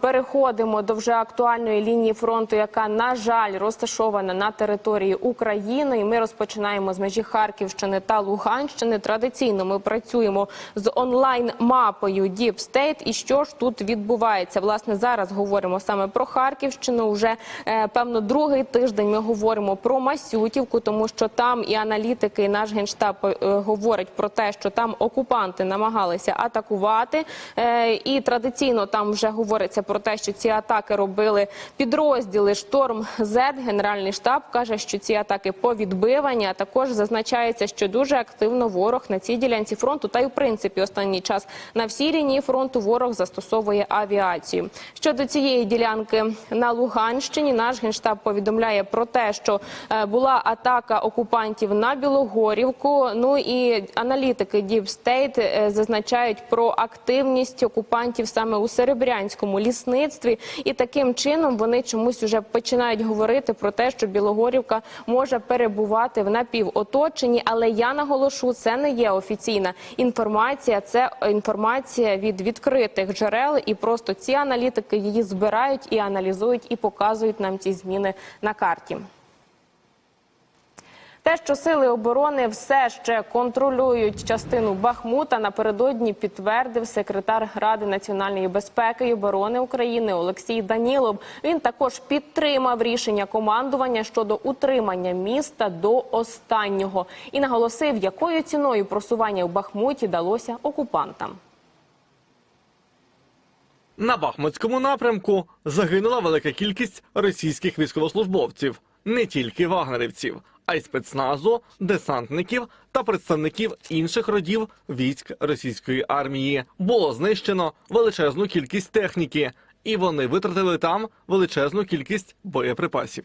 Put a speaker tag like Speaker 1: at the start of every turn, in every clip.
Speaker 1: Переходимо до вже актуальної лінії фронту, яка на жаль розташована на території України. І ми розпочинаємо з межі Харківщини та Луганщини. Традиційно ми працюємо з онлайн мапою Deep State. І що ж тут відбувається? Власне, зараз говоримо саме про Харківщину. Уже е, певно другий тиждень ми говоримо про Масютівку, тому що там і аналітики, і наш генштаб е, говорять про те, що там окупанти намагалися атакувати. Е, І традиційно там вже говориться про те, що ці атаки робили підрозділи Шторм З. Генеральний штаб каже, що ці атаки повідбивані. А також зазначається, що дуже активно ворог на цій ділянці фронту, та й в принципі останній час на всій лінії фронту ворог застосовує авіацію. Щодо цієї ділянки на Луганщині, наш генштаб повідомляє про те, що е, була атака окупантів на Білогорівку. Ну і аналітики Deep State е, зазначають про активність окупантів саме у Серебрянському лісництві, і таким чином вони чомусь вже починають говорити про те, що Білогорівка може перебувати в напівоточенні. Але я наголошу, це не є офіційна інформація, це інформація від відкритих джерел, і просто ці аналітики її збирають і аналізують, і показують нам ці зміни на карті. Те, що сили оборони все ще контролюють частину Бахмута, напередодні підтвердив секретар Ради національної безпеки і оборони України Олексій Данілов. Він також підтримав рішення командування щодо утримання міста до останнього і наголосив, якою ціною просування в Бахмуті далося окупантам.
Speaker 2: На Бахмутському напрямку загинула велика кількість російських військовослужбовців, не тільки вагнерівців, а й спецназу, десантників та представників інших родів військ російської армії. Було знищено величезну кількість техніки, і вони витратили там величезну кількість боєприпасів.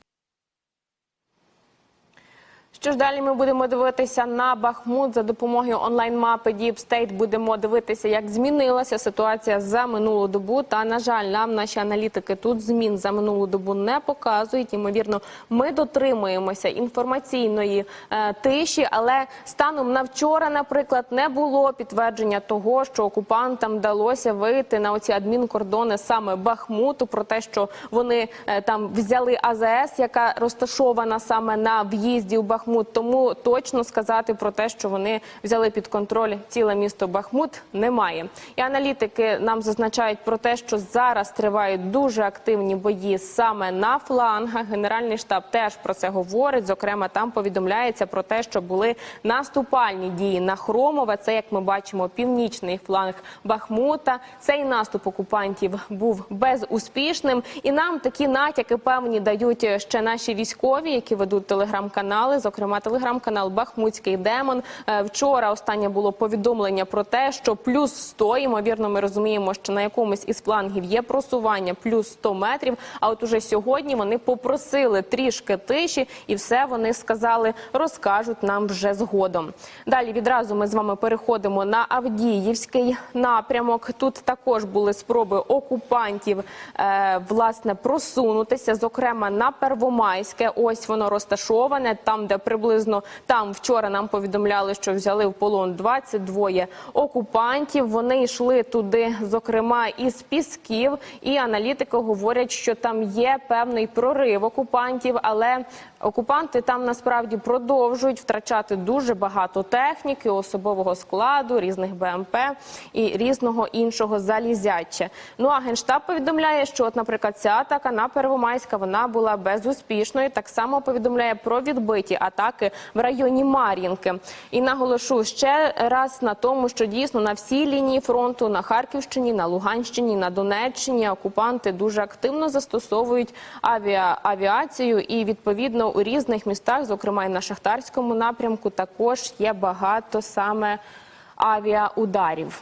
Speaker 1: Що ж далі ми будемо дивитися на Бахмут за допомогою онлайн-мапи State. Будемо дивитися, як змінилася ситуація за минулу добу. Та на жаль, нам наші аналітики тут змін за минулу добу не показують. Ймовірно, ми дотримуємося інформаційної е, тиші, але станом на вчора, наприклад, не було підтвердження того, що окупантам вдалося вийти на оці адмінкордони саме Бахмуту, про те, що вони е, там взяли АЗС, яка розташована саме на в'їзді у Бахмут. Тому точно сказати про те, що вони взяли під контроль ціле місто Бахмут, немає. І аналітики нам зазначають про те, що зараз тривають дуже активні бої саме на флангах. Генеральний штаб теж про це говорить. Зокрема, там повідомляється про те, що були наступальні дії на Хромове. Це як ми бачимо, північний фланг Бахмута. Цей наступ окупантів був безуспішним, і нам такі натяки певні дають ще наші військові, які ведуть телеграм-канали. Зокрема, телеграм-канал Бахмутський демон. Е, Вчора останнє було повідомлення про те, що плюс 100, ймовірно, ми розуміємо, що на якомусь із флангів є просування плюс 100 метрів. А от уже сьогодні вони попросили трішки тиші, і все вони сказали, розкажуть нам вже згодом. Далі відразу ми з вами переходимо на Авдіївський напрямок. Тут також були спроби окупантів е, власне просунутися, зокрема на Первомайське. Ось воно розташоване там, де приблизно там вчора нам повідомляли, що взяли в полон 22 окупантів. Вони йшли туди, зокрема із Пісків, і аналітики говорять, що там є певний прорив окупантів, але окупанти там насправді продовжують втрачати дуже багато техніки, особового складу, різних БМП і різного іншого залізяча. Ну а генштаб повідомляє, що, от, наприклад, ця атака на Первомайська вона була безуспішною. Так само повідомляє про відбиті атаки в районі Мар'їнки. І наголошу ще раз на тому, що дійсно на всій лінії фронту на Харківщині, на Луганщині, на Донеччині окупанти дуже активно застосовують авіа, авіацію, і відповідно у різних містах, зокрема і на шахтарському напрямку, також є багато саме авіаударів.